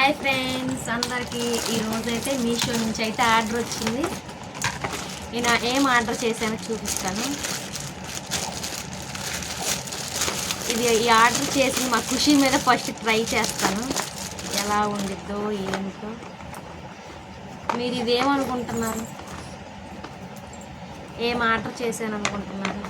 Hi friends అందరికీ ఈరోజైతే మీషో నుంచి అయితే ఆర్డర్ వచ్చింది. నేను ఏం ఆర్డర్ చేశానో చూపిస్తాను. ఇది ఈ ఆర్డర్ చేసి మా ఖుషి మీద ఫస్ట్ ట్రై చేస్తాను. ఎలా ఉండిద్దో ఏంటో. మీరు ఇదేమనుకుంటున్నారు? ఏం ఆర్డర్ చేశాను అనుకుంటున్నారు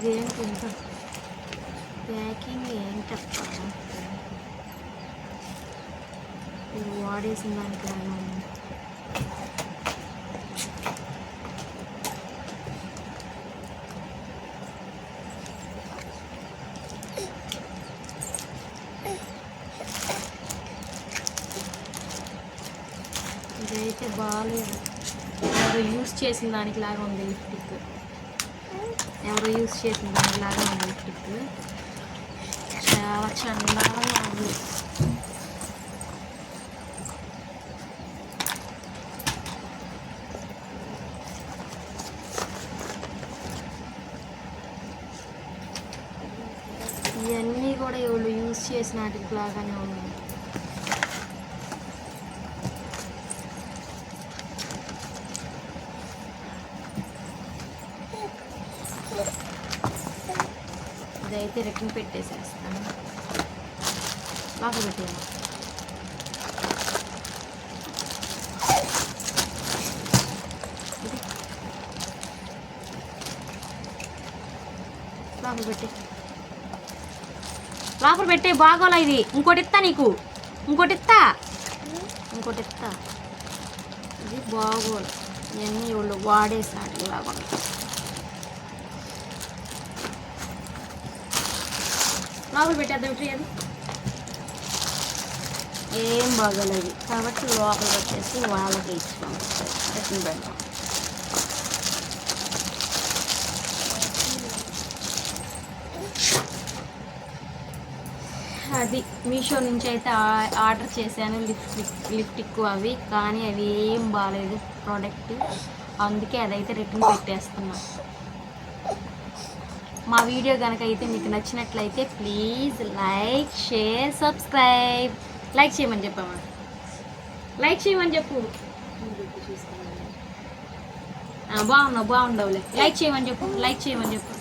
ఇదేంటి ఇంత ప్యాకింగ్ ఏంటప్ప? ఇది వాడేసిన దానికి ఉంది. ఇదైతే బాగాలేదు యూస్ చేసిన దానికి లాగా ఉంది లిప్టిక్ ఎవరో యూస్ చేసిన దానిలాగా ఉంది ట్రిప్ చాలా చండాలంగా ఉంది. ఇవన్నీ కూడా ఎవరు యూస్ చేసిన వాటికి లాగానే ఉన్నాయి. ఇదైతే రిటర్న్ పెట్టేసేస్తాను. లోపల పెట్టేయాలి లోపల పెట్టే. లోపల పెట్టే బాగోలా ఇది. ఇంకోటి ఇస్తా నీకు. ఇంకోటి ఇస్తా ఇంకోటి ఇస్తా ఇది బాగోలు. ఇవన్నీ వాళ్ళు వాడేసాడు ఇలాగా. లోపల పెట్టేద్దాం ఫ్రీ ఏం బాగోలేదు. కాబట్టి లోపలికి వచ్చేసి వాళ్ళకి ఇచ్చి టిఫిన్ పెడతాం అది మీషో నుంచి అయితే ఆర్డర్ చేశాను లిప్స్టిక్ లిప్టిక్ అవి కానీ అవి ఏం బాగాలేదు ప్రోడక్ట్ అందుకే అదైతే రిటర్న్ పెట్టేస్తున్నాను మా వీడియో కనుక అయితే మీకు నచ్చినట్లయితే please like share subscribe. Like చేయమని చెప్పమ్మా. లైక్ చేయమని చెప్పు. బాగున్నావు బాగుండవులే. లైక్ చేయమని చెప్పు లైక్ చేయమని చెప్పు.